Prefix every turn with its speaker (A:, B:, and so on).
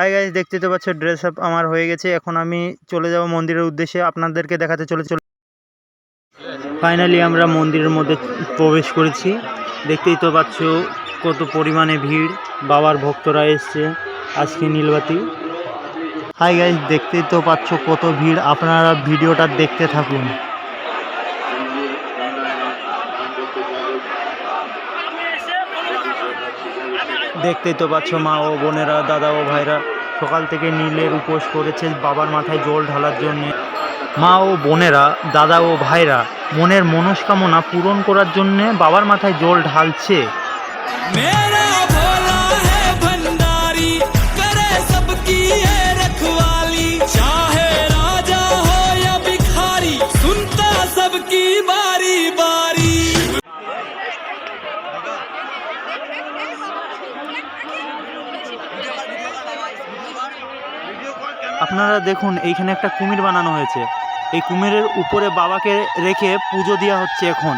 A: Hi guys দেখতে তো পাচ্ছ ড্রেস আপ আমার হয়ে গেছে। এখন আমি চলে যাব মন্দিরের উদ্দেশ্যে। আপনাদেরকে দেখাতে চলে চলে ফাইনালি আমরা মন্দিরের মধ্যে প্রবেশ করেছি। দেখতেই তো পাচ্ছ কত পরিমাণে ভিড়। বাবার ভক্তরা এসছে আজকে নীলবাতি। হাই গাইজ দেখতেই তো পাচ্ছ কত ভিড়। আপনারা ভিডিওটা দেখতে থাকুন। দেখতেই তো পাচ্ছ মা ও বোনেরা, দাদা ও ভাইরা। সকাল থেকে নীলের উপোস করেছে বাবার মাথায় জল ঢালার জন্য। মা ও বোনেরা, দাদা ও ভাইরা, মনের মনস্কামনা পূরণ করার জন্যে বাবার মাথায় জল ঢালছে। আপনারা দেখুন, এইখানে একটা কুমির বানানো হয়েছে। এই কুমিরের উপরে বাবাকে রেখে পুজো দেওয়া হচ্ছে এখন।